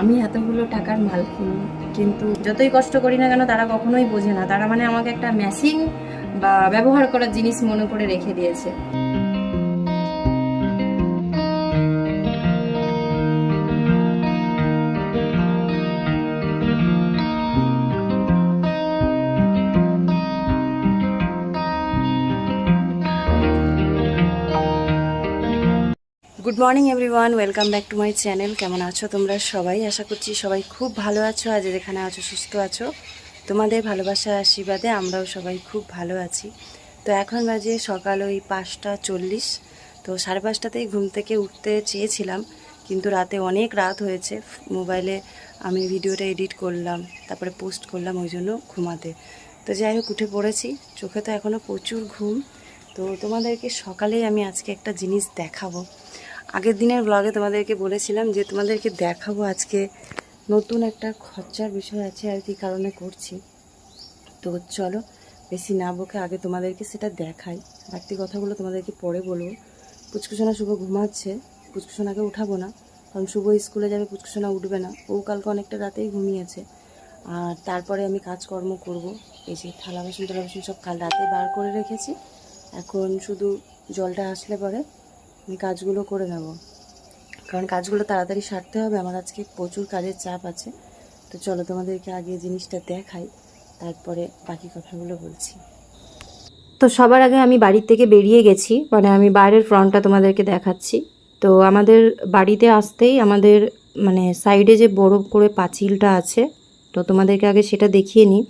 আমি এতগুলো টাকার মাল কিনি কিন্তু যতই কষ্ট করি না কেন তারা কখনোই বোঝে না। তারা মানে আমাকে একটা মেশিন বা ব্যবহার করার জিনিস মনে করে রেখে দিয়েছে। Good morning everyone welcome back to my channel কেমন আছো তোমরা সবাই? আশা করছি সবাই খুব ভালো আছো। আজ যেখানে আছো, সুস্থ আছো। তোমাদের ভালোবাসার আশীর্বাদে আমরাও সবাই খুব ভালো আছি। তো এখন বাজে সকাল ওই পাঁচটা চল্লিশ। তো সাড়ে পাঁচটাতেই ঘুম থেকে উঠতে চেয়েছিলাম, কিন্তু রাতে অনেক রাত হয়েছে। মোবাইলে আমি ভিডিওটা এডিট করলাম, তারপরে পোস্ট করলাম, ওই জন্য ঘুমাতে। তো যাই হোক, উঠে পড়েছি। চোখে তো এখনও প্রচুর ঘুম। তো তোমাদেরকে সকালেই আমি আজকে একটা জিনিস দেখাবো। আগের দিনের ব্লগে তোমাদেরকে বলেছিলাম যে তোমাদেরকে দেখাবো আজকে নতুন একটা খরচার বিষয় আছে আর কি কারণে করছি। তো চলো, বেশি না বকে আগে তোমাদেরকে সেটা দেখাই। বাড়তি কথাগুলো তোমাদেরকে পরে বলব। পুচকুসোনা শুভ ঘুমাচ্ছে, পুচকুসোনাকে উঠাবো না, কারণ শুভ স্কুলে যাবে, পুচকুসোনা উঠবে না। ও কালকে অনেকটা রাতেই ঘুমিয়েছে। আর তারপরে আমি কাজকর্ম করব। এই যে থালা বাসন, টালা বাসন সব কাল রাতে বার করে রেখেছি। এখন শুধু জলটা আসলে পরে আমি কাজগুলো করে নেব। কারণ কাজগুলো তাড়াতাড়ি সারতে হবে, আমার আজকে প্রচুর কাজের চাপ আছে। তো চলো তোমাদেরকে আগে জিনিসটা দেখাই, তারপরে বাকি কথাগুলো বলছি। তো সবার আগে আমি বাড়ির থেকে বেরিয়ে গেছি মানে আমি বাইরের ফ্রন্টটা তোমাদেরকে দেখাচ্ছি। তো আমাদের বাড়িতে আসতেই আমাদের মানে সাইডে যে বড় করে পাঁচিলটা আছে, তো তোমাদেরকে আগে সেটা দেখিয়ে নিই।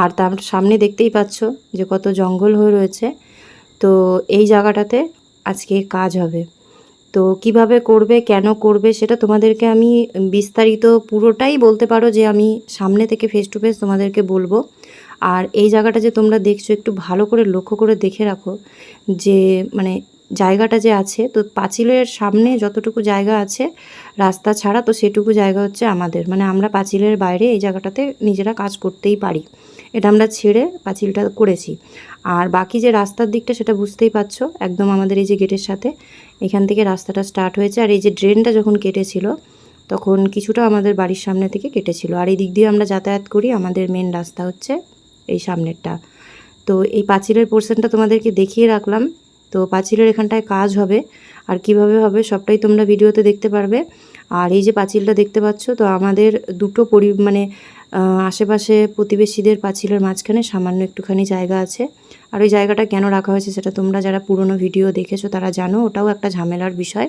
আর তার সামনে দেখতেই পাচ্ছ যে কত জঙ্গল হয়ে রয়েছে। তো এই জায়গাটাতে আজকে কাজ হবে। তো কীভাবে করবে, কেন করবে, সেটা তোমাদেরকে আমি বিস্তারিত পুরোটাই বলতে পারো যে আমি সামনে থেকে ফেস টু ফেস তোমাদেরকে বলব। আর এই জায়গাটা যে তোমরা দেখছ, একটু ভালো করে লক্ষ্য করে দেখে রাখো যে মানে জায়গাটা যে আছে, তো পাঁচিলের সামনে যতটুকু জায়গা আছে রাস্তা ছাড়া, তো সেটুকু জায়গা হচ্ছে আমাদের। মানে আমরা পাঁচিলের বাইরে এই জায়গাটাতে নিজেরা কাজ করতেই পারি। এটা আমরা ছেড়ে পাঁচিলটা করেছি। আর বাকি যে রাস্তার দিকটা সেটা বুঝতেই পারছ, একদম আমাদের এই যে গেটের সাথে। এখান থেকে রাস্তাটা স্টার্ট হয়েছে আর এই যে ড্রেনটা যখন কেটেছিল, তখন কিছুটা আমাদের বাড়ির সামনে থেকে কেটেছিল। আর এই দিক দিয়ে আমরা যাতায়াত করি, আমাদের মেন রাস্তা হচ্ছে এই সামনেরটা। তো এই পাঁচিলের পোর্শনটা তোমাদেরকে দেখিয়ে রাখলাম। তো পাঁচিলের এখানটায় কাজ হবে। আর কীভাবে হবে সবটাই তোমরা ভিডিওতে দেখতে পারবে। আর এই যে পাঁচিলটা দেখতে পাচ্ছ, তো আমাদের দুটো পরি মানে আশেপাশে প্রতিবেশীদের পাঁচিলের মাঝখানে সামান্য একটুখানি জায়গা আছে। আর ওই জায়গাটা কেন রাখা হয়েছে সেটা তোমরা যারা পুরনো ভিডিও দেখেছ তারা জানো, ওটাও একটা ঝামেলার বিষয়।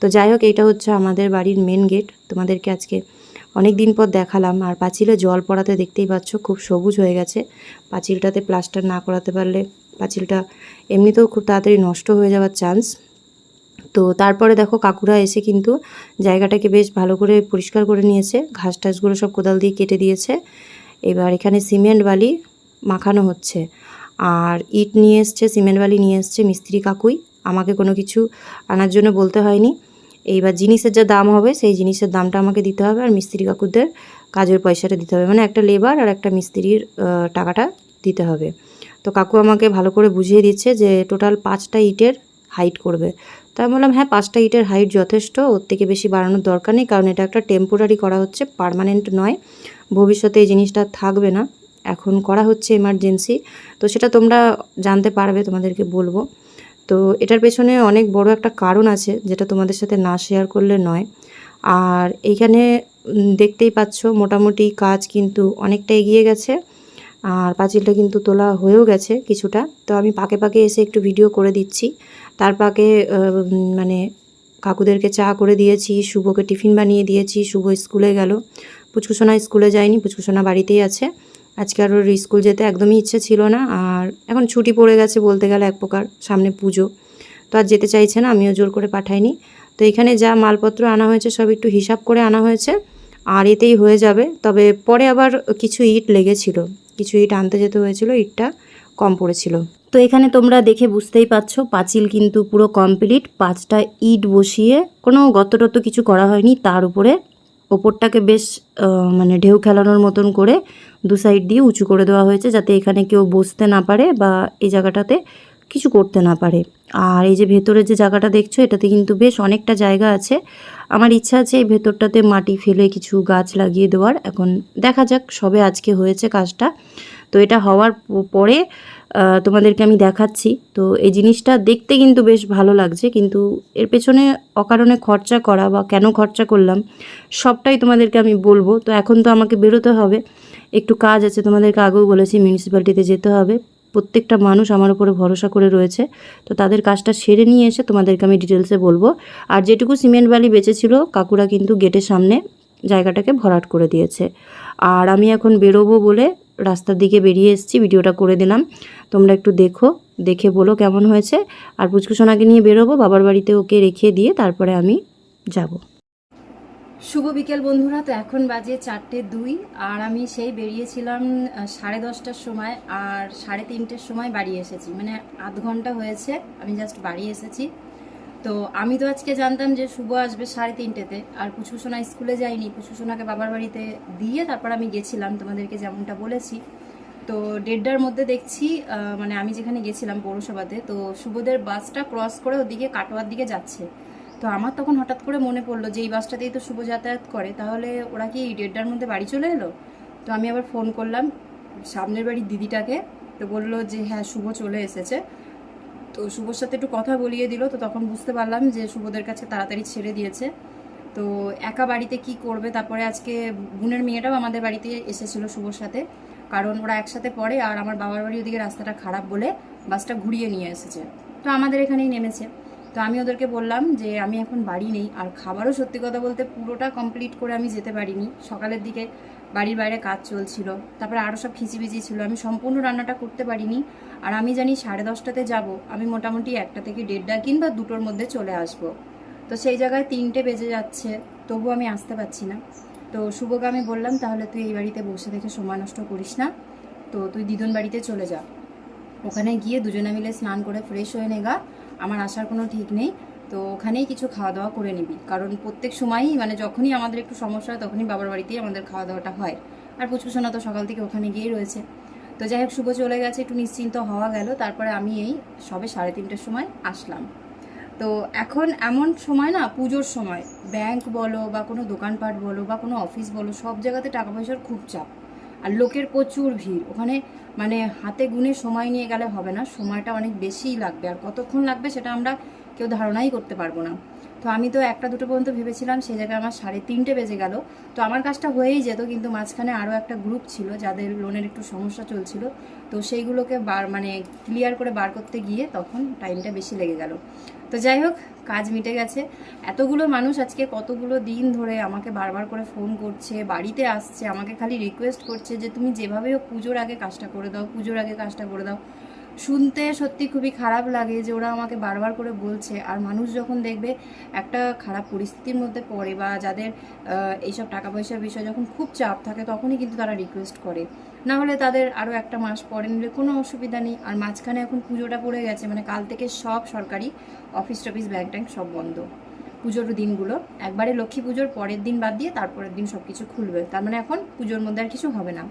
তো যাই হোক, এইটা হচ্ছে আমাদের বাড়ির মেন গেট তোমাদেরকে আজকে অনেক দিন পর দেখালাম। আর পাঁচিলে জল পড়াতে দেখতেই পাচ্ছ, খুব সবুজ হয়ে গেছে। পাঁচিলটাতে প্লাস্টার না করাতে পারলে পাঁচিলটা এমনিতেও খুব তাড়াতাড়ি নষ্ট হয়ে যাওয়ার চান্স তো তারপরে দেখো কাকুরা এসে কিন্তু জায়গাটাকে বেশ ভালো করে পরিষ্কার করে নিয়েছে। ঘাস টাসগুলো সব কোদাল দিয়ে কেটে দিয়েছে। এবার এখানে সিমেন্ট বালি মাখানো হচ্ছে। আর ইট নিয়ে এসছে, সিমেন্ট বালি নিয়ে এসছে মিস্ত্রি কাকুই। আমাকে কোনো কিছু আনার জন্য বলতে হয়নি। এইবার জিনিসের যা দাম হবে, সেই জিনিসের দামটা আমাকে দিতে হবে আর মিস্ত্রি কাকুদের কাজের পয়সাটা দিতে হবে। মানে একটা লেবার আর একটা মিস্ত্রির টাকাটা দিতে হবে। তো কাকু আমাকে ভালো করে বুঝিয়ে দিচ্ছে যে টোটাল পাঁচটা ইটের হাইট করবে। তো আমি বললাম হ্যাঁ পাঁচটা ইটের হাইট যথেষ্ট, ওর থেকে বেশি বাড়ানোর দরকার নেই, কারণ এটা একটা টেম্পোরারি করা হচ্ছে পার্মানেন্ট নয়। ভবিষ্যতে এই জিনিসটা থাকবে না। এখন করা হচ্ছে এমার্জেন্সি তো সেটা তোমরা জানতে পারবে, তোমাদেরকে বলব। তো এটার পেছনে অনেক বড় একটা কারণ আছে, যেটা তোমাদের সাথে না শেয়ার করলে নয়। আর এইখানে দেখতেই পাচ্ছ, মোটামুটি কাজ কিন্তু অনেকটা এগিয়ে গেছে। আর পাঁচিলটা কিন্তু তোলা হয়েও গেছে কিছুটা। তো আমি পাকে পাকে এসে একটু ভিডিও করে দিচ্ছি। তার পাকে মানে কাকুদেরকে চা করে দিয়েছি, শুভকে টিফিন বানিয়ে দিয়েছি, শুভ স্কুলে গেল। পুচকুসোনা স্কুলে যায়নি, পুচকুসোনা বাড়িতেই আছে। আজকে আর ওর স্কুল যেতে একদমই ইচ্ছে ছিল না, আর এখন ছুটি পড়ে গেছে বলতে গেলে এক প্রকার, সামনে পুজো। তো আর যেতে চাইছে না, আমিও জোর করে পাঠাইনি। তো এখানে যা মালপত্র আনা হয়েছে সব একটু হিসাব করে আনা হয়েছে। আর এতেই হয়ে যাবে। তবে পরে আবার কিছু ইট লেগেছিল। কিছু ইট আনতে যেতে হয়েছিল, ইটটা কম পড়েছিল। তো এখানে তোমরা দেখে বুঝতেই পারছ, পাঁচিল কিন্তু পুরো কমপ্লিট পাঁচটা ইট বসিয়ে কোনো গতটত কিছু করা হয়নি। তার উপরে ওপরটাকে বেশ মানে ঢেউ খেলানোর মতন করে দু সাইড দিয়ে উঁচু করে দেওয়া হয়েছে, যাতে এখানে কেউ বসতে না পারে বা এই জায়গাটাতে কিছু করতে না পারে। আর এই যে ভেতরে যে জায়গাটা দেখছ, এটাতে কিন্তু বেশ অনেকটা জায়গা আছে। আমার ইচ্ছা আছে এই ভেতরটাতে মাটি ফেলে কিছু গাছ লাগিয়ে দেওয়ার। এখন দেখা যাক সবে আজকে হয়েছে কাজটা। তো এটা হওয়ার পরে তোমাদেরকে আমি দেখাচ্ছি। তো এই জিনিসটা দেখতে কিন্তু বেশ ভালো লাগছে, কিন্তু এর পেছনে অকারণে খরচা করা বা কেন খরচা করলাম, সবটাই তোমাদেরকে আমি বলব। তো এখন তো আমাকে বেরোতে হবে। একটু কাজ আছে তোমাদেরকে আগেও বলেছি মিউনিসিপ্যালিটিতে যেতে হবে। প্রত্যেকটা মানুষ আমার উপরে ভরসা করে রয়েছে। তো তাদের কাজটা সেরে নিয়ে এসে তোমাদেরকে আমি ডিটেলসে বলব। আর যেটুকু সিমেন্ট বালি বেঁচেছিল, কাকুরা কিন্তু গেটের সামনে জায়গাটাকে ভরাট করে দিয়েছে। আর আমি এখন বেরোবো বলে রাস্তার দিকে বেরিয়ে এসেছি, ভিডিওটা করে দিলাম। তোমরা একটু দেখো, দেখে বলো কেমন হয়েছে। আর পুচকুসোনাকে নিয়ে বেরোবো, বাবার বাড়িতে ওকে রেখে দিয়ে তারপরে আমি যাব। শুভ বিকেল বন্ধুরা, তো এখন বাজে চারটে দুই, আর আমি সেই বেরিয়েছিলাম সাড়ে দশটার সময়, আর সাড়ে তিনটের সময় বাড়ি এসেছি। মানে আধ ঘণ্টা হয়েছে, আমি জাস্ট বাড়ি এসেছি। তো আমি তো আজকে জানতাম যে শুভ আসবে সাড়ে তিনটেতে, আর পুচুসোনা স্কুলে যাইনি পুচুসোনাকে বাবার বাড়িতে দিয়ে তারপর আমি গেছিলাম, তোমাদেরকে যেমনটা বলেছি। তো দেড়টার মধ্যে দেখছি মানে আমি যেখানে গেছিলাম পৌরসভাতে, তো শুভদের বাসটা ক্রস করে ওদিকে কাটোয়ার দিকে যাচ্ছে। তো আমার তখন হঠাৎ করে মনে পড়ল যে এই বাসটাতেই তো শুভ যাতায়াত করে, তাহলে ওরা কি এই দেড়টার মধ্যে বাড়ি চলে এলো? তো আমি আবার ফোন করলাম সামনের বাড়ির দিদিটাকে, তো বলল যে হ্যাঁ শুভ চলে এসেছে। তো শুভর সাথে একটু কথা বলিয়ে দিল, তো তখন বুঝতে পারলাম যে শুভদের কাছে তাড়াতাড়ি ছেড়ে দিয়েছে। তো একা বাড়িতে কি করবে? তারপরে আজকে বোনের মেয়েটাও আমাদের বাড়িতে এসেছিল শুভর সাথে, কারণ ওরা একসাথে পড়ে আর আমার বাবার বাড়ি ওদিকে রাস্তাটা খারাপ বলে বাসটা ঘুরিয়ে নিয়ে এসেছে। তো আমাদের এখানেই নেমেছে। তো আমি ওদেরকে বললাম যে আমি এখন বাড়ি নেই, আর খাবারও সত্যি কথা বলতে পুরোটা কমপ্লিট করে আমি যেতে পারিনি। সকালের দিকে বাড়ির বাইরে কাজ চলছিল, তারপরে আরও সব খিচিবিচি ছিল, আমি সম্পূর্ণ রান্নাটা করতে পারিনি। আর আমি জানি সাড়ে দশটাতে যাব, আমি মোটামুটি একটা থেকে দেড়টা কিংবা দুটোর মধ্যে চলে আসব। তো সেই জায়গায় তিনটে বেজে যাচ্ছে তবু আমি আসতে পারছি না। তো শুভকে আমি বললাম, তাহলে তুই এই বাড়িতে বসে দেখে সময় নষ্ট করিস না। তো তুই দিদুন বাড়িতে চলে যা। ওখানে গিয়ে দুজনে মিলে স্নান করে ফ্রেশ হয়ে নেগা আমার আসার কোনো ঠিক নেই, তো ওখানেই কিছু খাওয়া দাওয়া করে নিবি। কারণ প্রত্যেক সময়ই মানে যখনই আমাদের একটু সমস্যা হয়, তখনই বাবার বাড়িতেই আমাদের খাওয়া দাওয়াটা হয়। আর পুচকুসোনা তো সকাল থেকে ওখানে গিয়েই রয়েছে। তো যাই হোক, শুভ চলে গেছে, একটু নিশ্চিন্ত হওয়া গেল। তারপরে আমি এই সবে সাড়ে তিনটের সময় আসলাম। তো এখন এমন সময় না, পুজোর সময়। ব্যাংক বলো বা কোনো দোকানপাট বলো বা কোনো অফিস বলো, সব জায়গাতে টাকা পয়সার খুব চাপ। আর লোকের প্রচুর ভিড়। ওখানে মানে হাতে গুনে সময় নিয়ে গেলে হবে না, সময়টা অনেক বেশিই লাগবে। আর কতক্ষণ লাগবে সেটা আমরা কেউ ধারণাই করতে পারব না। তো আমি তো একটা দুটো পর্যন্ত ভেবেছিলাম সেই জায়গায় আমার সাড়ে তিনটে বেজে গেল। তো আমার কাজটা হয়েই যেত, কিন্তু মাঝখানে আরও একটা গ্রুপ ছিল যাদের লোনের একটু সমস্যা চলছিল। তো সেইগুলোকে বার মানে ক্লিয়ার করে বার করতে গিয়ে তখন টাইমটা বেশি লেগে গেল। তো যাই হোক, কাজ মিটে গেছে। এতগুলো মানুষ আজকে কতগুলো দিন ধরে আমাকে বারবার করে ফোন করছে, বাড়িতে আসছে, আমাকে খালি রিকোয়েস্ট করছে যে তুমি যেভাবে হোক পুজোর আগে কাজটা করে দাও, পুজোর আগে কাজটা করে দাও। শুনতে সত্যি খুবই খারাপ লাগে যে ওরা আমাকে বারবার করে বলছে। আর মানুষ যখন দেখবে একটা খারাপ পরিস্থিতির মধ্যে পড়ে বা যাদের এইসব টাকা পয়সার বিষয় যখন খুব চাপ থাকে, তখনই কিন্তু তারা রিকোয়েস্ট করে। না হলে তাদের আরও একটা মাস পরে নিলে কোনো অসুবিধা নেই। আর মাঝখানে এখন পুজোটা পড়ে গেছে মানে কাল থেকে সব সরকারি অফিস টফিস ব্যাংক ট্যাঙ্ক সব বন্ধ। পুজোর দিনগুলো। একবারে লক্ষ্মী পুজোর পরের দিন বাদ দিয়ে তারপরের দিন সব কিছু খুলবে। তার মানে এখন পুজোর মধ্যে আর কিছু হবে না।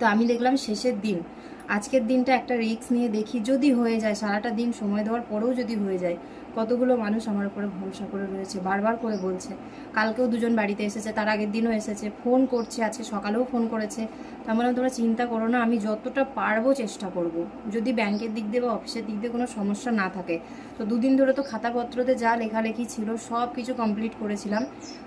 তো আমি দেখলাম শেষের দিন। আজকের দিনটা একটা রিস্ক নিয়ে দেখি যদি হয়ে যায়, সারাটা দিন সময় দেওয়ার পরেও যদি হয়ে যায়, কতগুলো মানুষ আমার উপরে ভরসা করে রয়েছে, বারবার করে বলছে। কালকেও দুজন বাড়িতে এসেছে, তার আগের দিনও এসেছে, ফোন করছে, আজকে সকালেও ফোন করেছে। তার মানে তোমরা চিন্তা করো না, আমি যতটা পারব চেষ্টা করব। যদি ব্যাংকের দিক দিয়ে বা অফিসের দিক দিয়ে কোনো সমস্যা না থাকে। তো দুদিন ধরে তো খাতাপত্রতে যা লেখালেখি ছিল, সব কিছু কমপ্লিট করেছিলাম।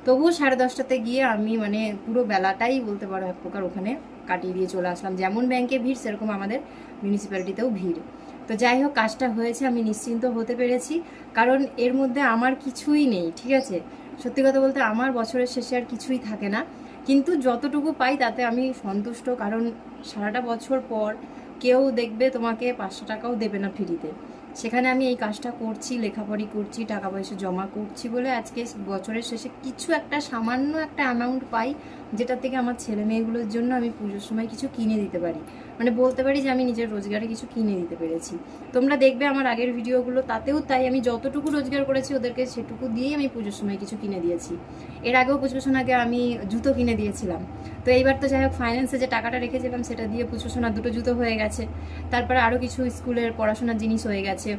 তবুও সাড়ে দশটাতে গিয়ে আমি মানে পুরো বেলাটাই বলতে পারো এক প্রকার ওখানে কাটিয়ে দিয়ে চলে আসলাম। যেমন ব্যাংকে ভিড়, সেরকম আমাদের মিউনিসিপ্যালিটিতেও ভিড়। তো যাই হোক, কাজটা হয়েছে, আমি নিশ্চিন্ত হতে পেরেছি। কারণ এর মধ্যে আমার কিছুই নেই, ঠিক আছে? সত্যি কথা বলতে আমার বছরের শেষে আর কিছুই থাকে না। কিন্তু যতটুকু পাই, তাতে আমি সন্তুষ্ট। কারণ সারাটা বছর পর কেউ দেখবে তোমাকে পাঁচশো টাকাও দেবে না ফ্রিতে। সেখানে আমি এই কাজটা করছি, লেখাপড়ি করছি, টাকা পয়সা জমা করছি বলে আজকে বছরের শেষে কিছু একটা সামান্য একটা অ্যামাউন্ট পাই। যেটার থেকে আমার ছেলে মেয়েগুলোর জন্য আমি পুজোর সময় কিছু কিনে দিতে পারি। মানে বলতে পারি যে আমি নিজের রোজগারে কিছু কিনে দিতে পেরেছি। তোমরা দেখবে আমার আগের ভিডিওগুলো, তাতেও তাই আমি যতটুকু রোজগার করেছি ওদেরকে সেটুকু দিয়েই আমি পুজোর সময় কিছু কিনে দিয়েছি। এর আগেও পুজো আগে আমি জুতো কিনে দিয়েছিলাম। তো এইবার তো যাই হোক ফাইন্যান্সে যে টাকাটা রেখেছিলাম সেটা দিয়ে পুজো সোনার দুটো জুতো হয়ে গেছে। তারপরে আরও কিছু স্কুলের পড়াশোনার জিনিস হয়ে গেছে।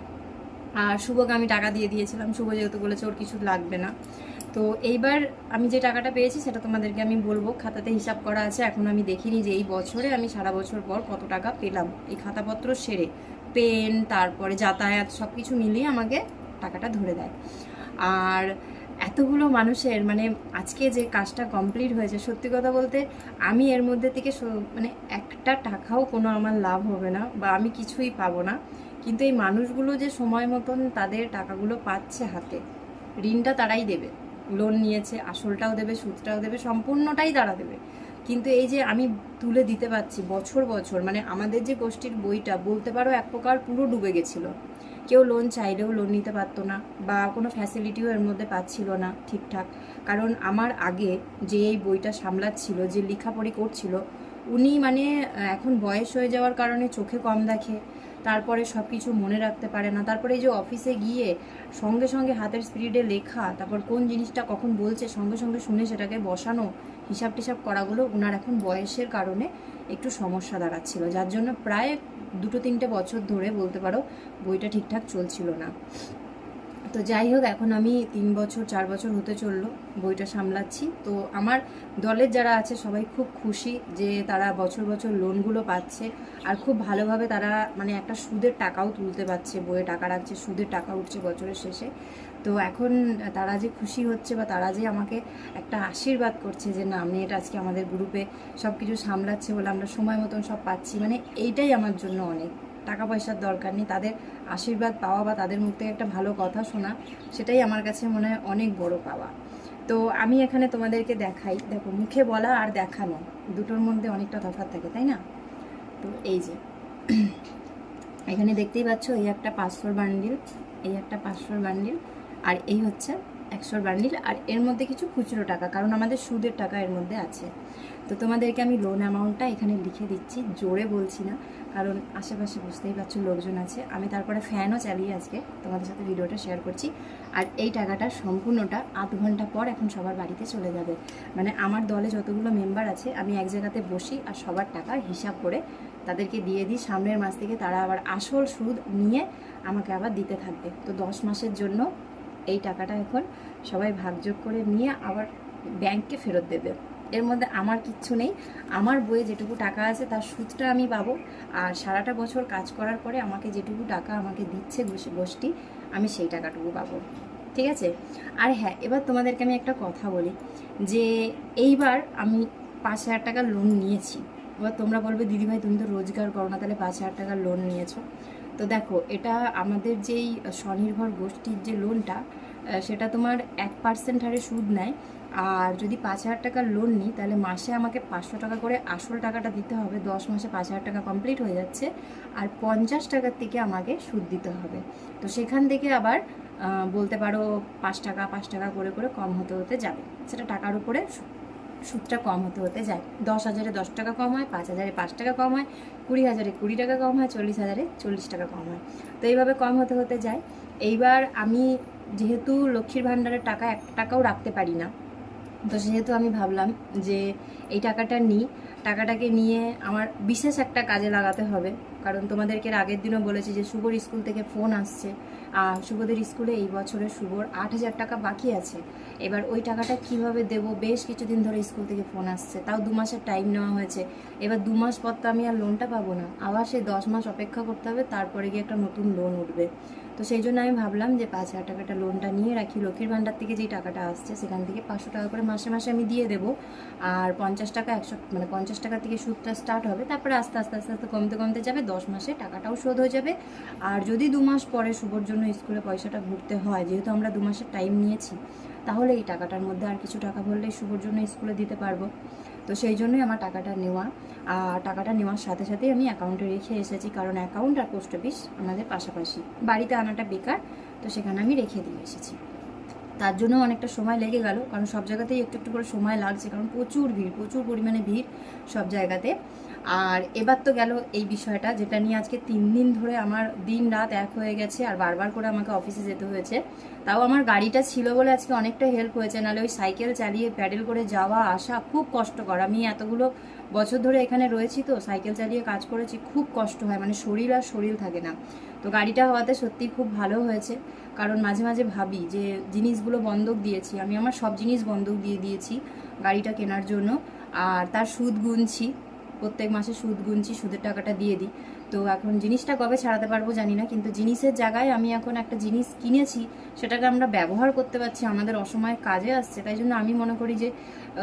আর শুভকে আমি টাকা দিয়ে দিয়েছিলাম। শুভ যেহেতু বলেছে ওর কিছু লাগবে না। তো এইবার আমি যে টাকাটা পেয়েছি সেটা তোমাদেরকে আমি বলব। খাতাতে হিসাব করা আছে, এখন আমি দেখিনি যে এই বছরে আমি সারা বছর পর কত টাকা পেলাম। এই খাতাপত্র সেরে, পেন, তারপরে যাতায়াত সব কিছু মিলিয়ে আমাকে টাকাটা ধরে দেয়। আর এতগুলো মানুষের মানে আজকে যে কাজটা কমপ্লিট হয়েছে, সত্যি কথা বলতে আমি এর মধ্যে থেকে মানে একটা টাকাও কোনো আমার লাভ হবে না বা আমি কিছুই পাবো না। কিন্তু এই মানুষগুলো যে সময় মতন তাদের টাকাগুলো পাচ্ছে হাতে, ঋণটা তারাই দেবে। লোন নিয়েছে, আসলটাও দেবে, সুদটাও দেবে, সম্পূর্ণটাই তারা দেবে। কিন্তু এই যে আমি তুলে দিতে পারছি বছর বছর মানে আমাদের যে গোষ্ঠীর বইটা, বলতে পারো এক প্রকার পুরো ডুবে গেছিল। কেউ লোন চাইলেও লোন নিতে পারতো না, বা কোনো ফ্যাসিলিটিও এর মধ্যে পাচ্ছিল না ঠিকঠাক। কারণ আমার আগে যে এই বইটা সামলাচ্ছিল, যে লেখাপড়ি করছিল, উনি মানে এখন বয়স হয়ে যাওয়ার কারণে চোখে কম দেখে তারপরে সব কিছু মনে রাখতে পারে না। তারপরে এই যে অফিসে গিয়ে সঙ্গে সঙ্গে হাতের স্পিডে লেখা, তারপর কোন জিনিসটা কখন বলছে, সঙ্গে সঙ্গে শুনে সেটাকে বসানো, হিসাব টিসাব করাগুলো ওনার এখন বয়সের কারণে একটু সমস্যা দাঁড়াচ্ছিল। যার জন্য প্রায় দুটো তিনটে বছর ধরে বলতে পারো বইটা ঠিকঠাক চলছিল না। তো যাই হোক, এখন আমি তিন বছর, চার বছর হতে চলল বইটা সামলাচ্ছি। তো আমার দলের যারা আছে সবাই খুব খুশি যে তারা বছর বছর লোনগুলো পাচ্ছে আর খুব ভালোভাবে তারা মানে একটা সুদের টাকাও তুলতে পারছে, বইয়ে টাকা রাখছে, সুদের টাকা উঠছে বছরের শেষে। তো এখন তারা যে খুশি হচ্ছে বা তারা যে আমাকে একটা আশীর্বাদ করছে যে না, মেয়েটা আজকে আমাদের গ্রুপে সব কিছু সামলাচ্ছে বলে আমরা সময় মতন সব পাচ্ছি মানে এইটাই আমার জন্য অনেক। টাকা পয়সার দরকার নেই, তাদের আশীর্বাদ পাওয়া বা তাদের মুখ থেকে একটা ভালো কথা শোনা, সেটাই আমার কাছে মনে হয় অনেক বড় পাওয়া। তো আমি এখানে তোমাদেরকে দেখাই, দেখো মুখে বলা আর দেখানো, দুটোর মধ্যে অনেকটা তফাৎ থাকে, তাই না? তো এই যে, এখানে দেখতেই পাচ্ছ এই একটা পাঁচশোর বান্ডিল, এই একটা পাঁচশোর বান্ডিল, আর এই হচ্ছে একশোর বান্ডিল, আর এর মধ্যে কিছু খুচরো টাকা, কারণ আমাদের সুদের টাকা এর মধ্যে আছে। তো তোমাদেরকে আমি লোন অ্যামাউন্টটা এখানে লিখে দিচ্ছি, জোরে বলছি না। কারণ আশেপাশে বুঝতেই পারছ লোকজন আছে। আমি তারপরে ফ্যানও চালিয়ে আজকে তোমাদের সাথে ভিডিওটা শেয়ার করছি। আর এই টাকাটা সম্পূর্ণটা আধ ঘণ্টা পর এখন সবার বাড়িতে চলে যাবে। মানে আমার দলে যতগুলো মেম্বার আছে, আমি এক জায়গাতে বসি আর সবার টাকা হিসাব করে তাদেরকে দিয়ে দিই। সামনের মাস থেকে তারা আবার আসল সুদ নিয়ে আমাকে আবার দিতে থাকবে। তো দশ মাসের জন্য এই টাকাটা এখন সবাই ভাগযোগ করে নিয়ে আবার ব্যাংককে ফেরত দেবে। এর মধ্যে আমার কিচ্ছু নেই। আমার বইয়ে যেটুকু টাকা আছে তার সুদটা আমি পাবো। আর সারাটা বছর কাজ করার পরে আমাকে যেটুকু টাকা আমাকে দিচ্ছে গোষ্ঠী- আমি সেই টাকাটুকু পাবো। ঠিক আছে? আর হ্যাঁ এবার তোমাদেরকে আমি একটা কথা বলি যে এইবার আমি পাঁচ হাজার টাকার লোন নিয়েছি। এবার তোমরা বলবে, দিদিভাই, তুমি তো রোজগার করো না, তাহলে পাঁচ হাজার টাকার লোন নিয়েছো। তো দেখো, এটা আমাদের যেই স্বনির্ভর গোষ্ঠীর যে লোনটা সেটা তোমার এক পার্সেন্ট হারে সুদ নেয়। আর যদি পাঁচ হাজার টাকার লোন নিই, তাহলে মাসে আমাকে পাঁচশো টাকা করে আসল টাকাটা দিতে হবে। দশ মাসে পাঁচ হাজার টাকা কমপ্লিট হয়ে যাচ্ছে। আর পঞ্চাশ টাকার থেকে আমাকে সুদ দিতে হবে। তো সেখান থেকে আবার বলতে পারো পাঁচ টাকা পাঁচ টাকা করে করে কম হতে হতে যাবে। সেটা টাকার উপরে সুদটা কম হতে হতে যায়। দশ হাজারে দশ টাকা কম হয়, পাঁচ হাজারে পাঁচ টাকা কম হয়, কুড়ি হাজারে কুড়ি টাকা কম হয়, চল্লিশ হাজারে চল্লিশ টাকা কম হয়। তো এইভাবে কম হতে হতে যায়। এইবার আমি যেহেতু লক্ষ্মীর ভাণ্ডারের টাকা, এক টাকাও রাখতে পারি না। তো সেহেতু আমি ভাবলাম যে এই টাকাটা নিই। টাকাটাকে নিয়ে আমার বিশেষ একটা কাজে লাগাতে হবে। কারণ তোমাদেরকে আগের দিনও বলেছি যে শুভর স্কুল থেকে ফোন আসছে। আর শুভদের স্কুলে এই বছরে শুভর আট হাজার টাকা বাকি আছে। এবার ওই টাকাটা কীভাবে দেব? বেশ কিছুদিন ধরে স্কুল থেকে ফোন আসছে। তাও দু মাসের টাইম নেওয়া হয়েছে। এবার দু মাস পর তো আমি আর লোনটা পাবো না। আবার সেই দশ মাস অপেক্ষা করতে হবে। তারপরে গিয়ে একটা নতুন লোন উঠবে। তো সেই জন্য আমি ভাবলাম যে পাঁচ হাজার টাকাটা লোনটা নিয়ে রাখি। লক্ষ্মীর ভাণ্ডার থেকে যেই টাকাটা আসছে, সেখান থেকে পাঁচশো টাকা করে মাসে মাসে আমি দিয়ে দেবো। আর পঞ্চাশ টাকা একশো মানে পঞ্চাশ টাকা থেকে সুদটা স্টার্ট হবে। তারপরে আস্তে আস্তে আস্তে আস্তে কমতে কমতে যাবে। দশ মাসে টাকাটাও শোধ হয়ে যাবে। আর যদি দু মাস পরে শুভর জন্য স্কুলে পয়সাটা ভরতে হয়, যেহেতু আমরা দু মাসের টাইম নিয়েছি, তাহলে এই টাকাটার মধ্যে আর কিছু টাকা ভরলেই শুভর জন্য স্কুলে দিতে পারব। তো সেই জন্যই আমার টাকাটা নেওয়া। আর টাকাটা নেওয়ার সাথে সাথেই আমি অ্যাকাউন্টে রেখে এসেছি, কারণ অ্যাকাউন্ট আর পোস্ট অফিস আমাদের পাশাপাশি। বাড়িতে আনাটা বেকার, তো সেখানে আমি রেখে দিয়ে এসেছি। তার জন্য অনেকটা সময় লেগে গেল, কারণ সব জায়গাতেই একটু একটু করে সময় লাগছে, কারণ প্রচুর ভিড়, প্রচুর পরিমাণে ভিড় সব জায়গাতে। আর এবার তো গেল এই বিষয়টা, যেটা নিয়ে আজকে তিন দিন ধরে আমার দিন রাত এক হয়ে গেছে, আর বারবার করে আমাকে অফিসে যেতে হয়েছে। তাও আমার গাড়িটা ছিল বলে আজকে অনেকটা হেল্প হয়েছে, নাহলে ওই সাইকেল চালিয়ে প্যাডেল করে যাওয়া, আসা খুব কষ্টকর। আমি এতগুলো বছর ধরে এখানে রয়েছি তো সাইকেল চালিয়ে কাজ করেছি, খুব কষ্ট হয় মানে শরীর আর শরীর থাকে না। তো গাড়িটা হওয়াতে সত্যি খুব ভালো হয়েছে, কারণ মাঝে মাঝে ভাবি যে জিনিসগুলো বন্ধক দিয়েছি, আমি আমার সব জিনিস বন্ধক দিয়ে দিয়েছি গাড়িটা কেনার জন্য, আর তার সুদ গুনছি, প্রত্যেক মাসে সুদ গুনছি, সুদের টাকাটা দিয়ে দিই। তো এখন জিনিসটা কবে ছাড়াতে পারব জানি না, কিন্তু জিনিসের জায়গায় আমি এখন একটা জিনিস কিনেছি, সেটাকে আমরা ব্যবহার করতে পারছি, আমাদের অসময়ে কাজে আসছে, তাই জন্য আমি মনে করি যে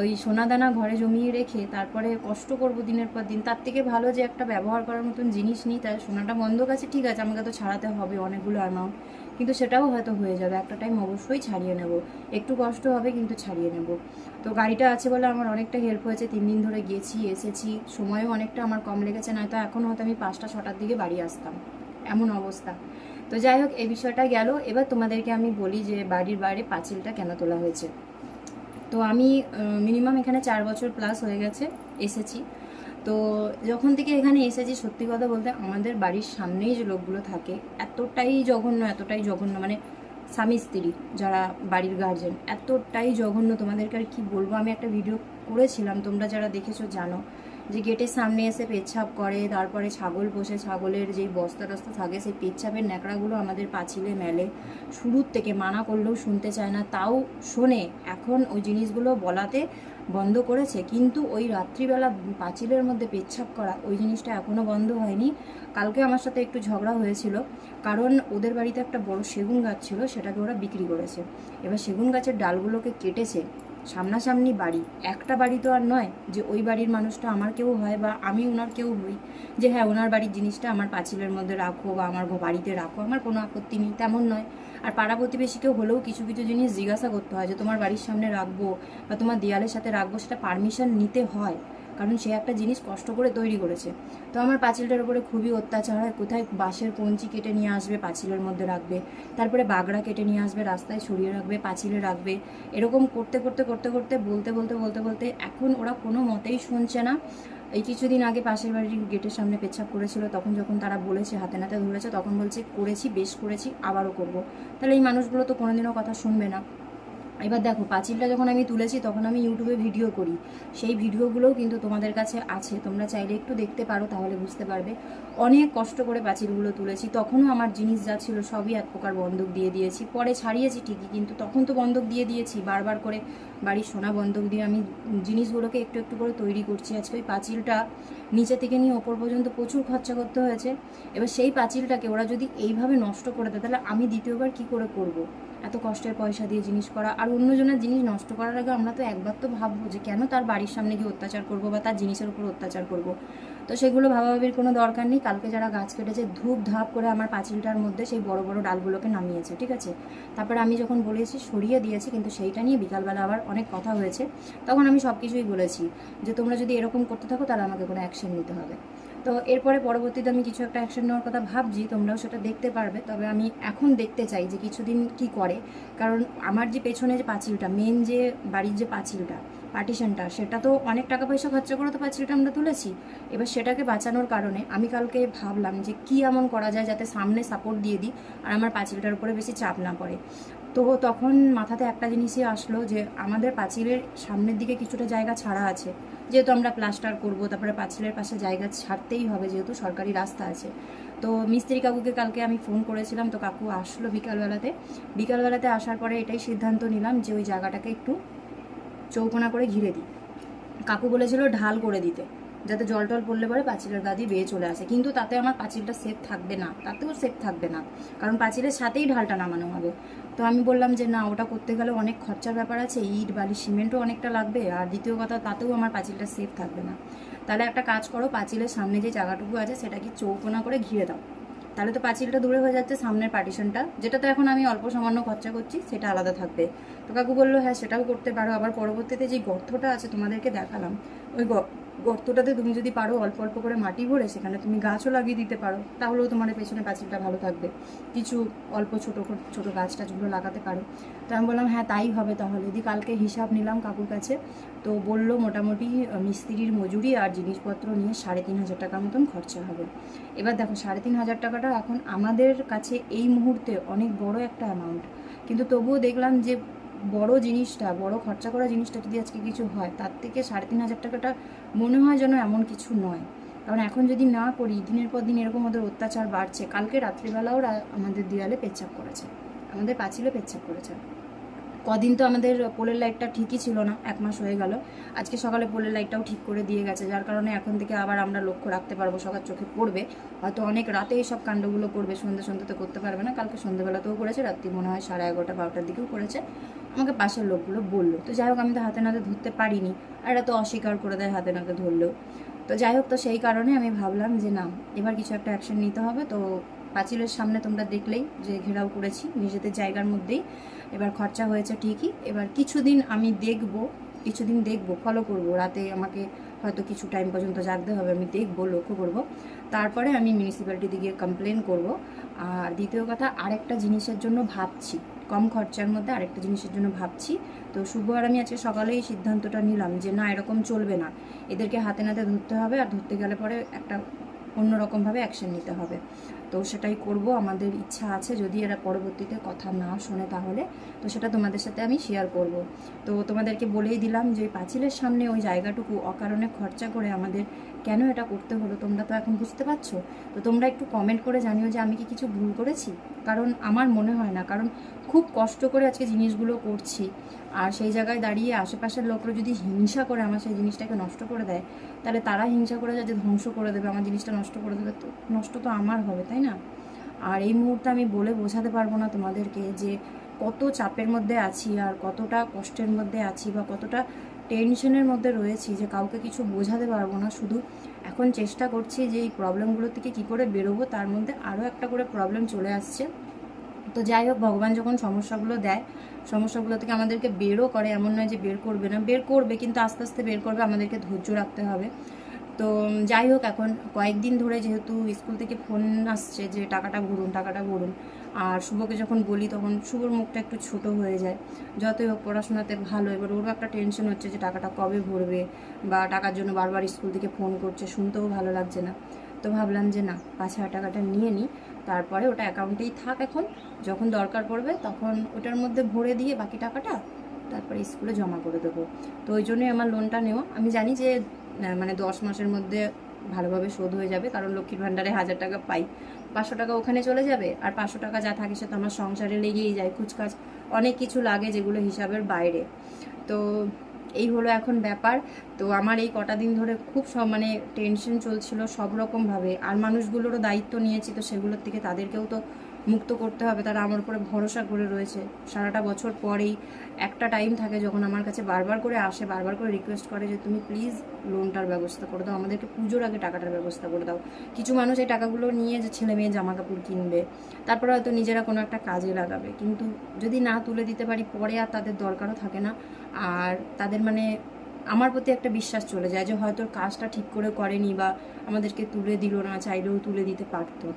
ওই সোনাদানা ঘরে জমিয়ে রেখে তারপরে কষ্ট করব দিনের পর দিন। তার থেকে ভালো যে একটা ব্যবহার করার মতন জিনিস নিই, তাই সোনাটা বন্ধ কাছে ঠিক আছে, আমাকে তো ছাড়াতে হবে অনেকগুলো অ্যামাউন্ট কিন্তু সেটাও হয়তো হয়ে যাবে, একটা টাইম অবশ্যই ছাড়িয়ে নেব। একটু কষ্ট হবে, কিন্তু ছাড়িয়ে নেব। তো গাড়িটা আছে বলে আমার অনেকটা হেল্প হয়েছে। তিন দিন ধরে গেছি, এসেছি। সময়ও অনেকটা আমার কম লেগেছে, নয়তো এখন হয়তো আমি পাঁচটা, ছটার দিকে বাড়ি আসতাম। এমন অবস্থা। তো যাই হোক, এই বিষয়টা গেল। এবার তোমাদেরকে আমি বলি যে বাড়ির বাইরে পাঁচিলটা কেন তোলা হয়েছে। তো আমি মিনিমাম এখানে চার বছর প্লাস হয়ে গেছে, এসেছি। তো যখন থেকে এখানে এসেছি, সত্যি কথা বলতে আমাদের বাড়ির সামনেই যে লোকগুলো থাকে, এতটাই জঘন্য এতটাই জঘন্য। মানে স্বামী স্ত্রী, যারা বাড়ির গার্জেন এতটাই জঘন্য তোমাদেরকে আর কি বলব? আমি একটা ভিডিও করেছিলাম, তোমরা যারা দেখেছ জানো, যে গেটের সামনে এসে পেচ্ছাপ করে, তারপরে ছাগল পোষে, ছাগলের যেই বস্তা টস্তা থাকে, সেই পেচ্ছাপের ন্যাকড়াগুলো আমাদের পাঁচিলে মেলে। শুরুর থেকে মানা করলেও শুনতে চায় না, তাও শোনে। এখন ওই জিনিসগুলো বলাতে বন্ধ করেছে, কিন্তু ওই রাত্রিবেলা পাঁচিলের মধ্যে পেচ্ছাপ করা, ওই জিনিসটা এখনও বন্ধ হয়নি। কালকে আমার সাথে একটু ঝগড়া হয়েছিল, কারণ ওদের বাড়িতে একটা বড় সেগুন গাছ ছিল, সেটাকে ওরা বিক্রি করেছে। এবার সেগুন গাছের ডালগুলোকে কেটেছে সামনাসামনি বাড়ি। একটা বাড়ি তো আর নয় যে ওই বাড়ির মানুষটা আমার কেউ হয় বা আমি ওনার কেউ হই। যে হ্যাঁ ওনার বাড়ির জিনিসটা আমার পাঁচিলের মধ্যে রাখো বা আমার বাড়িতে রাখো, আমার কোনো আপত্তি নেই, তেমন নয়। আর পাড়া প্রতিবেশীকেও হলেও কিছু কিছু জিনিস জিজ্ঞাসা করতে হয় যে তোমার বাড়ির সামনে রাখব বা তোমার দেয়ালের সাথে রাখব সেটা পারমিশন নিতে হয়। কারণ সে একটা জিনিস কষ্ট করে তৈরি করেছে। তো আমার পাঁচিলটার উপরে খুবই অত্যাচার হয়। কোথায় বাঁশের কঞ্চি কেটে নিয়ে আসবে, পাঁচিলের মধ্যে রাখবে। তারপরে বাগড়া কেটে নিয়ে আসবে, রাস্তায় ছড়িয়ে রাখবে, পাঁচিলে রাখবে। এরকম করতে করতে করতে করতে, বলতে বলতে বলতে বলতে এখন ওরা কোনো মতেই শুনছে না। এই কিছুদিন আগে পাশের বাড়ির গেটের সামনে পেচ্ছাপ করেছিল। তখন যখন তারা বলেছে, হাতে নাতে ধরেছে, তখন বলছে, করেছি, বেশ করেছি, আবারও করব। তাহলে এই মানুষগুলো তো কোনোদিনও কথা শুনবে না। এবার দেখো, পাঁচিলটা যখন আমি তুলেছি, তখন আমি ইউটিউবে ভিডিও করি। সেই ভিডিওগুলোও কিন্তু তোমাদের কাছে আছে। তোমরা চাইলে একটু দেখতে পারো, তাহলে বুঝতে পারবে। অনেক কষ্ট করে পাঁচিলগুলো তুলেছি। তখনও আমার জিনিস যা ছিল সবই এক প্রকার বন্ধক দিয়ে দিয়েছি। পরে ছাড়িয়েছি ঠিকই, কিন্তু তখন তো বন্ধক দিয়ে দিয়েছি। বারবার করে বাড়ির সোনা বন্ধক দিয়ে আমি জিনিসগুলোকে একটু একটু করে তৈরি করছি। আজকে ওই পাঁচিলটা নিচে থেকে নিয়ে ওপর পর্যন্ত প্রচুর খরচা করতে হয়েছে। এবার সেই পাঁচিলটাকে ওরা যদি এইভাবে নষ্ট করে দেয়, তাহলে আমি দ্বিতীয়বার কি করে করব। এত কষ্টের পয়সা দিয়ে জিনিস করা আর অন্যজনের জিনিস নষ্ট করার আগে আমরা তো একবার তো ভাববো যে কেন তার বাড়ির সামনে গিয়ে অত্যাচার করব বা তার জিনিসের উপর অত্যাচার করব। তো সেগুলো ভাবাভাবির কোনো দরকার নেই। কালকে যারা গাছ কেটেছে ধূপ ধাপ করে আমার পাঁচিলটার মধ্যে সেই বড় বড় ডালগুলোকে নামিয়েছে, ঠিক আছে? তারপরে আমি যখন বলেছি, সরিয়ে দিয়েছি, কিন্তু সেইটা নিয়ে বিকালবেলা আবার অনেক কথা হয়েছে। তখন আমি সব কিছুই বলেছি যে তোমরা যদি এরকম করতে থাকো, তাহলে আমাকে কোনো অ্যাকশন নিতে হবে। তো এরপরে পরবর্তীতে আমি কিছু একটা অ্যাকশন নেওয়ার কথা ভাবছি, তোমরাও সেটা দেখতে পারবে। তবে আমি এখন দেখতে চাই যে কিছুদিন কি করে। কারণ আমার যে পেছনে যে পাঁচিলটা মেন যে বাড়ির যে পাঁচিলটা পার্টিশনটা সেটা তো অনেক টাকা পয়সা খরচা করে তো পাঁচিলটা আমরা তুলেছি। এবার সেটাকে বাঁচানোর কারণে আমি কালকে ভাবলাম যে কি এমন করা যায় যাতে সামনে সাপোর্ট দিয়ে দিই আর আমার পাঁচিলটার উপরে বেশি চাপ না পড়ে। তো তখন মাথাতে একটা জিনিসই আসলো যে আমাদের পাঁচিলের সামনের দিকে কিছুটা জায়গা ছাড়া আছে। যেহেতু আমরা প্লাস্টার করব, তারপরে পাঁচিলের পাশে জায়গা ছাড়তেই হবে যেহেতু সরকারি রাস্তা আছে। তো মিস্ত্রি কাকুকে কালকে আমি ফোন করেছিলাম, তো কাকু আসলো বিকালবেলাতে। বিকালবেলাতে আসার পরে এটাই সিদ্ধান্ত নিলাম যে ওই জায়গাটাকে একটু চৌকোনা করে ঘিরে দিই। কাকু বলেছিল ঢাল করে দিতে, যাতে জল টল পড়লে পরে পাঁচিলের গা দিয়ে বেয়ে চলে আসে। কিন্তু তাতে আমার পাঁচিলটা সেফ থাকবে না, তাতেও সেফ থাকবে না। কারণ পাঁচিলের সাথেই ঢালটা নামানো হবে। তো আমি বললাম যে, না, ওটা করতে গেলে অনেক খরচার ব্যাপার আছে, ইট, বালি, সিমেন্টও অনেকটা লাগবে, আর দ্বিতীয় কথা, তাতেও আমার পাঁচিলটা সেফ থাকবে না। তাহলে একটা কাজ করো, পাঁচিলের সামনে যে জায়গাটুকু আছে, সেটাকে চৌকোনা করে ঘিরে দাও। তাহলে তো পাঁচিলটা দূরে হয়ে যাচ্ছে সামনের পার্টিশনটা যেটা তো এখন আমি অল্প সামান্য খরচা করছি, সেটা আলাদা থাকবে। তো কাকু বলল হ্যাঁ সেটাও করতে পারো। আবার পরবর্তীতে যে গর্তটা আছে, তোমাদেরকে দেখালাম। ওই গর্তটাতে তুমি যদি পারো অল্প অল্প করে মাটি ভরে সেখানে তুমি গাছও লাগিয়ে দিতে পারো, তাহলেও তোমার পেছনে পাঁচিলটা ভালো থাকবে। কিছু অল্প ছোটো ছোটো গাছ টাছগুলো লাগাতে পারো। তো আমি বললাম হ্যাঁ তাই হবে তাহলে। যদি কালকে হিসাব নিলাম কাকুর কাছে। তো বলল মোটামুটি মিস্ত্রির মজুরি আর জিনিসপত্র নিয়ে সাড়ে তিন হাজার টাকার মতন খরচা হবে। এবার দেখো, সাড়ে তিন হাজার টাকাটা এখন আমাদের কাছে এই মুহূর্তে অনেক বড় একটা অ্যামাউন্ট কিন্তু তবুও দেখলাম যে বড় জিনিসটা, বড় খরচা করা জিনিসটা যদি আজকে কিছু হয়, তার থেকে সাড়ে তিন হাজার টাকাটা মনে হয় যেন এমন কিছু নয়। কারণ এখন যদি না করি, দিনের পর দিন এরকম ওদের অত্যাচার বাড়ছে। কালকে রাত্রিবেলাও আমাদের দেয়ালে পেচ্ছাপ করেছে। আমাদের পাঁচিলে পেচ্ছাপ করেছে। কদিন তো আমাদের পোলের লাইটটা ঠিকই ছিল না, এক মাস হয়ে গেল। আজকে সকালে পোলের লাইটটাও ঠিক করে দিয়ে গেছে। যার কারণে এখন থেকে আবার আমরা লক্ষ্য রাখতে পারব, সবার চোখে পড়বে। হয়তো অনেক রাতে এইসব কাণ্ডগুলো করবে, সন্ধ্যে সন্ধ্যে তো করতে পারবে না। কালকে সন্ধ্যেবেলাতেও করেছে, রাত্রি মনে হয় সাড়ে এগারোটা, বারোটার দিকেও করেছে। আমাকে পাশের লোকগুলো বলল, তো যাই হোক, আমি তো হাতে নাতে ধরতে পারিনি। আর এরা তো অস্বীকার করে দেয়, হাতে নাতে ধরলেও। তো যাই হোক, তো সেই কারণে আমি ভাবলাম যে না, এবার কিছু একটা অ্যাকশন নিতে হবে। তো পাঁচিলের সামনে তোমরা দেখলেই যে ঘেরাও করেছি, নিজেদের জায়গার মধ্যেই। এবার খরচা হয়েছে ঠিকই। এবার কিছুদিন আমি দেখব, কিছুদিন দেখব ফলো করব। রাতে আমাকে হয়তো কিছু টাইম পর্যন্ত জাগতে হবে, আমি দেখব, লক্ষ্য করব। তারপরে আমি মিউনিসিপ্যালিটিতে গিয়ে কমপ্লেন করব। আর দ্বিতীয় কথা, আরেকটা জিনিসের জন্য ভাবছি। কম খরচার মধ্যে আরেকটা জিনিসের জন্য ভাবছি। তো শুভ আর আমি আজকে সকালেই সিদ্ধান্তটা নিলাম যে, না, এরকম চলবে না। এদেরকে হাতে নাতে ধরতে হবে আর ধরতে গেলে পরে একটা অন্যরকমভাবে অ্যাকশন নিতে হবে। তো সেটাই করব, আমাদের ইচ্ছা আছে যদি এরা পরবর্তীতে কথা না শোনে তাহলে, তো সেটা তোমাদের সাথে আমি শেয়ার করব। তো তোমাদেরকে বলেই দিলাম যে, পাঁচিলের সামনে ওই জায়গাটুকু অকারণে খরচা করে আমাদের কেন এটা করতে হলো তোমরা তো এখন বুঝতে পারছ? তো তোমরা একটু কমেন্ট করে জানিও যে আমি কি কিছু ভুল করেছি? কারণ আমার মনে হয় না, কারণ খুব কষ্ট করে আজকে জিনিসগুলো করছি। আর সেই জায়গায় দাঁড়িয়ে আশেপাশের লোকরা যদি হিংসা করে আমার সেই জিনিসটাকে নষ্ট করে দেয়, তাহলে তারা হিংসা করে যাতে ধ্বংস করে দেবে, আমার জিনিসটা নষ্ট করে দেবে। তো নষ্ট তো আমার হবে, তাই না? আর এই মুহূর্তে আমি বলে বোঝাতে পারব না তোমাদেরকে যে কত চাপের মধ্যে আছি আর কতটা কষ্টের মধ্যে আছি বা কতটা টেনশনের মধ্যে রয়েছি যে কাউকে কিছু বোঝাতে পারব না। শুধু এখন চেষ্টা করছি যে এই প্রবলেমগুলো থেকে কী করে বেরোবো, তার মধ্যে আরও একটা করে প্রবলেম চলে আসছে। তো যাই হোক, ভগবান যখন সমস্যাগুলো দেয়, সমস্যাগুলো থেকে আমাদেরকে বেরও করে, এমন নয় যে বের করবে না। বের করবে, কিন্তু আস্তে আস্তে বের করবে, আমাদেরকে ধৈর্য রাখতে হবে। তো যাই হোক, এখন কয়েকদিন ধরে যেহেতু স্কুল থেকে ফোন আসছে যে টাকাটা ভরুন টাকাটা ভরুন আর শুভকে যখন বলি তখন শুভর মুখটা একটু ছোট হয়ে যায়। যতই হোক পড়াশোনাতে ভালো, এবার ওরও একটা টেনশন হচ্ছে যে টাকাটা কবে ভরবে বা টাকার জন্য বারবার স্কুল থেকে ফোন করছে, শুনতেও ভালো লাগছে না। তো ভাবলাম যে না, পাঁচ হাজার টাকাটা নিয়ে নিই তারপরে ওটা অ্যাকাউন্টেই থাক এখন। যখন দরকার পড়বে তখন ওটার মধ্যে ভরে দিয়ে বাকি টাকাটা তারপরে স্কুলে জমা করে দেবো। তো ওই জন্যই আমার লোনটা নেওয়া। আমি জানি যে মানে দশ মাসের মধ্যে ভালোভাবে শোধ হয়ে যাবে, কারণ লক্ষ্মীর ভাণ্ডারে হাজার টাকা পাই। পাঁচশো টাকা ওখানে চলে যাবে, আর পাঁচশো টাকা যা থাকে সে তো আমার সংসারে লেগেই যায় কুচকাচ অনেক কিছু লাগে যেগুলো হিসাবের বাইরে। তো এই হলো এখন ব্যাপার। তো আমার এই কটা দিন ধরে খুব সব মানে টেনশন চলছিল সব রকমভাবে। আর মানুষগুলোরও দায়িত্ব নিয়েছি তো সেগুলোর থেকে তাদেরকেও তো মুক্ত করতে হবে, তারা আমার উপরে ভরসা করে রয়েছে। সারাটা বছর পরেই একটা টাইম থাকে যখন আমার কাছে বারবার করে আসে, বারবার করে রিকোয়েস্ট করে যে, তুমি প্লিজ লোনটার ব্যবস্থা করে দাও, আমাদেরকে পুজোর আগে টাকাটার ব্যবস্থা করে দাও। কিছু মানুষ এই টাকাগুলো নিয়ে যে ছেলে মেয়ে জামা কাপড় কিনবে, তারপরে হয়তো নিজেরা কোনো একটা কাজে লাগাবে। কিন্তু যদি না তুলে দিতে পারি, পরে আর তাদের দরকারও থাকে না। আর তাদের মানে আমার প্রতি একটা বিশ্বাস চলে যায় যে হয়তো কাজটা ঠিক করে করেনি বা আমাদেরকে তুলে দিল না, চাইলেও তুলে দিতে পারতো।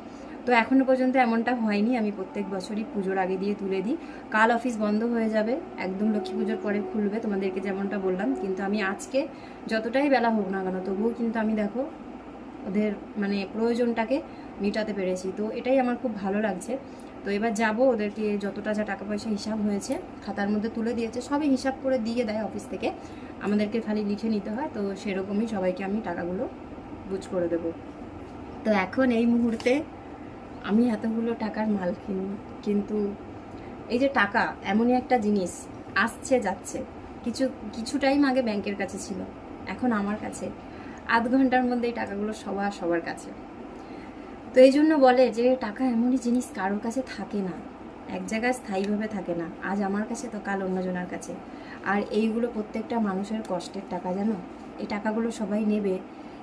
তো এখনও পর্যন্ত এমনটা হয়নি, আমি প্রত্যেক বছরই পুজোর আগে দিয়ে তুলে দিই। কাল অফিস বন্ধ হয়ে যাবে, একদম লক্ষ্মী পুজোর পরে খুলবে, তোমাদেরকে যেমনটা বললাম, কিন্তু আমি আজকে যতটাই বেলা হোক না কেন, তবুও কিন্তু আমি দেখো, ওদের মানে প্রয়োজনটাকে মেটাতে পেরেছি। তো এটাই আমার খুব ভালো লাগছে। তো এবার যাব ওদেরকে যতটা যা টাকা পয়সা হিসাব হয়েছে, খাতার মধ্যে তুলে দিয়েছে, সবই হিসাব করে দিয়ে দেয় অফিস থেকে। আমাদেরকে খালি লিখে নিতে হয়, তো সেরকমই সবাইকে আমি টাকাগুলো বুঝ করে দেব। তো এখন এই মুহূর্তে আমি এতগুলো টাকার মালকিন কিন্তু এই যে টাকা, এমনই একটা জিনিস আসছে, যাচ্ছে। কিছু কিছু টাইম আগে ব্যাংকের কাছে ছিল, এখন আমার কাছে। আধ ঘণ্টার মধ্যে এই টাকাগুলো সবার সবার কাছে। তো এই জন্য বলে যে, টাকা এমনই জিনিস কারোর কাছে থাকে না। এক জায়গায় স্থায়ীভাবে থাকে না। আজ আমার কাছে, তো কাল অন্যজনের কাছে। আর এইগুলো প্রত্যেকটা মানুষের কষ্টের টাকা, জানো? এই টাকাগুলো সবাই নেবে।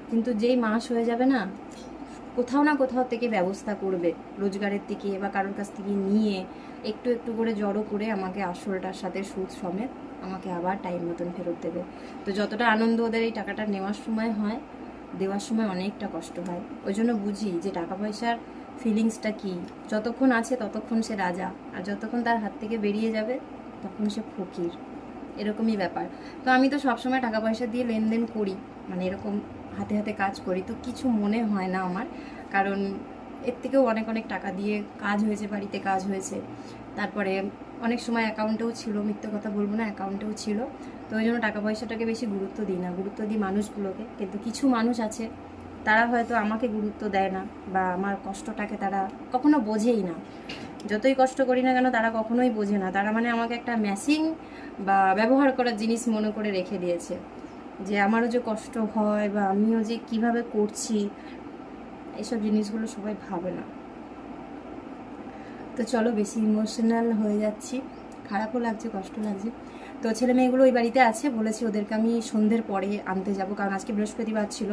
কিন্তু যেই মাস হয়ে যাবে না, কোথাও না কোথাও থেকে ব্যবস্থা করবে। রোজগারের থেকে বা কারোর কাছ থেকে নিয়ে একটু একটু করে জড়ো করে আমাকে আসলটার সাথে সুদ সমেত আমাকে আবার টাইম মতন ফেরত দেবে। তো যতটা আনন্দ ওদের এই টাকাটা নেওয়ার সময় হয় দেওয়ার সময় অনেকটা কষ্ট হয়। ওই জন্য বুঝি যে টাকা পয়সার ফিলিংসটা কি? যতক্ষণ আছে ততক্ষণ সে রাজা, আর যতক্ষণ তার হাত থেকে বেরিয়ে যাবে তখন সে ফকির। এরকমই ব্যাপার। তো আমি তো সবসময় টাকা পয়সা দিয়ে লেনদেন করি মানে এরকম হাতে হাতে কাজ করি, তো কিছু মনে হয় না আমার। কারণ এর থেকেও অনেক অনেক টাকা দিয়ে কাজ হয়েছে, বাড়িতে কাজ হয়েছে। তারপরে অনেক সময় অ্যাকাউন্টেও ছিল, মিথ্যে কথা বলব না অ্যাকাউন্টেও ছিল। তো ওই জন্য টাকা পয়সাটাকে বেশি গুরুত্ব দিই না, গুরুত্ব দিই মানুষগুলোকে। কিন্তু কিছু মানুষ আছে, তারা হয়তো আমাকে গুরুত্ব দেয় না বা আমার কষ্টটাকে তারা কখনো বোঝেই না। যতই কষ্ট করি না কেন তারা কখনোই বোঝে না। তারা মানে আমাকে একটা ম্যাসিং বা ব্যবহার করার জিনিস মনে করে রেখে দিয়েছে। যে আমারও যে কষ্ট হয় বা আমিও যে কীভাবে করছি, এসব জিনিসগুলো সবাই ভাবে না। তো চলো, বেশি ইমোশনাল হয়ে যাচ্ছি। খারাপও লাগছে কষ্ট লাগছে। তো ছেলে মেয়েগুলো ওই বাড়িতে আছে, বলেছি ওদেরকে আমি সন্ধ্যের পরে আনতে যাব, কারণ আজকে বৃহস্পতিবার ছিল।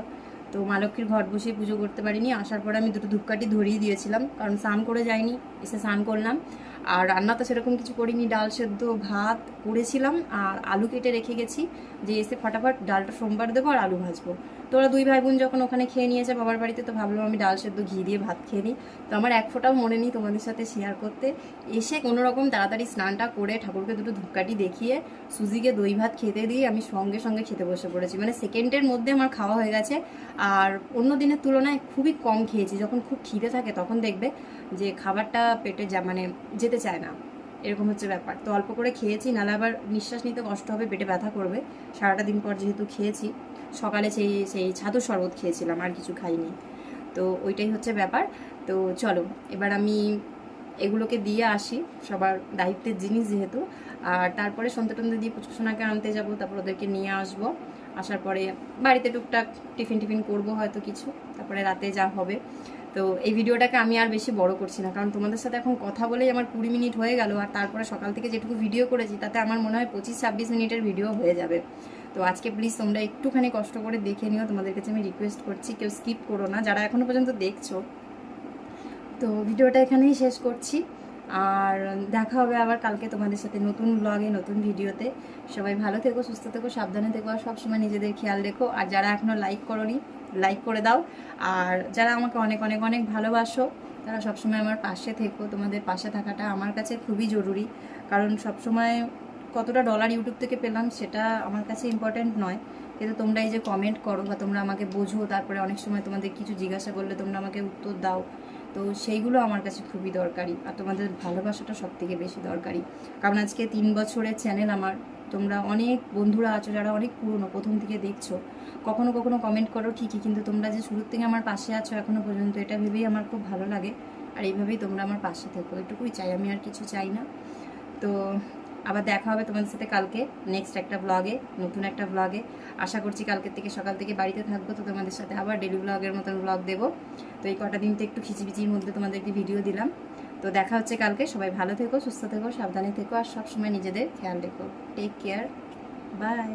তো মা লক্ষ্মীর ঘট বসে পুজো করতে পারিনি, আসার পরে আমি দুটো ধূপকাঠি ধরিয়ে দিয়েছিলাম, কারণ স্নান করে যাইনি, এসে স্নান করলাম। আর রান্না তো সেরকম কিছু করিনি, ডাল সেদ্ধ ভাত করেছিলাম, আর আলু কেটে রেখে গেছি, যে এসে ফটাফট ডালটা সোমবার দেবো আর আলু ভাজবো। তো ওরা দুই ভাই বোন যখন ওখানে খেয়ে নিয়েছে বাবার বাড়িতে, তো ভাবলাম আমি ডাল সেদ্ধ ঘি দিয়ে ভাত খেয়ে নিই। তো আমার এক ফোঁটাও মনে নেই তোমাদের সাথে শেয়ার করতে। এসে কোনো রকম তাড়াতাড়ি স্নানটা করে ঠাকুরকে দুটো ধূপকাঠি দেখিয়ে সুজিকে দই ভাত খেতে দিয়ে আমি সঙ্গে সঙ্গে খেতে বসে পড়েছি। মানে সেকেন্ডের মধ্যে আমার খাওয়া হয়ে গেছে। আর অন্য দিনের তুলনায় খুবই কম খেয়েছি। যখন খুব খিদে থাকে তখন দেখবে যে খাবারটা পেটে যা মানে যেতে চায় না। এরকম হচ্ছে ব্যাপার। তো অল্প করে খেয়েছি, নাহলে আবার নিঃশ্বাস নিতে কষ্ট হবে, পেটে ব্যথা করবে। সারাটা দিন পর যেহেতু খেয়েছি। সকালে সেই সেই ছাতু শরবত খেয়েছিলাম, আর কিছু খাইনি। তো ওইটাই হচ্ছে ব্যাপার। তো চলো, এবার আমি এগুলোকে দিয়ে আসি, সবার দায়িত্বের জিনিস যেহেতু। আর তারপরে সন্ধ্যে টন্ধে দিয়ে পুচকুসোনাকে আনতে যাব, তারপর ওদেরকে নিয়ে আসব। আসার পরে বাড়িতে টুকটাক টিফিন টিফিন করব হয়তো কিছু, তারপরে রাতে যা হবে। তো এই ভিডিওটাকে আমি আর বেশি বড় করছি না, কারণ তোমাদের সাথে এখন কথা বলেই আমার কুড়ি মিনিট হয়ে গেল, আর তারপরে সকাল থেকে যেটুকু ভিডিও করেছি, তাতে আমার মনে হয় পঁচিশ ছাব্বিশ মিনিটের ভিডিও হয়ে যাবে। তো আজকে প্লিজ তোমরা একটুখানি কষ্ট করে দেখে নিও। তোমাদের কাছে আমি রিকোয়েস্ট করছি, কেউ স্কিপ করো না। যারা এখনও পর্যন্ত দেখছ, তো ভিডিওটা এখানেই শেষ করছি। আর দেখা হবে আবার কালকে তোমাদের সাথে নতুন ব্লগে নতুন ভিডিওতে। সবাই ভালো থেকো, সুস্থ থেকো, সাবধানে থেকো, আর সবসময় নিজেদের খেয়াল রেখো। আর যারা এখনও লাইক করনি লাইক করে দাও। আর যারা আমাকে অনেক অনেক অনেক ভালোবাসো, তারা সবসময় আমার পাশে থেকো। তোমাদের পাশে থাকাটা আমার কাছে খুবই জরুরি। কারণ সবসময় কতটা ডলার ইউটিউব থেকে পেলাম সেটা আমার কাছে ইম্পর্ট্যান্ট নয়। কিন্তু তোমরা এই যে কমেন্ট করো বা তোমরা আমাকে বোঝো, তারপরে অনেক সময় তোমাদের কিছু জিজ্ঞাসা করলে তোমরা আমাকে উত্তর দাও। তো সেইগুলো আমার কাছে খুবই দরকারি আর তোমাদের ভালোবাসাটা সব থেকে বেশি দরকারি। কারণ আজকে তিন বছরের চ্যানেল আমার। তোমরা অনেক বন্ধুরা আছো যারা অনেক পুরনো, প্রথম থেকে দেখছ। কখনো কখনো কমেন্ট করো ঠিকই, কিন্তু তোমরা যে শুরুর থেকে আমার পাশে আছো এখনও পর্যন্ত, এটা ভেবেই আমার খুব ভালো লাগে। আর এইভাবেই তোমরা আমার পাশে থেকো। এটুকুই চাই। আমি আর কিছু চাই না। তো আবার দেখা হবে তোমাদের সাথে কালকে নেক্সট একটা ব্লগে নতুন একটা ব্লগে আশা করছি কালকের থেকে সকাল থেকে বাড়িতে থাকব, তো তোমাদের সাথে আবার ডেলি ব্লগের মতন ব্লগ দেবো। তো এই কটা দিন তো একটু খিচিবিচির মধ্যে তোমাদেরকে ভিডিও দিলাম। তো দেখা হচ্ছে কালকে, সবাই ভালো থেকো, সুস্থ থেকো, সাবধানে থেকো, আর সবসময় নিজেদের খেয়াল রেখো। Take care bye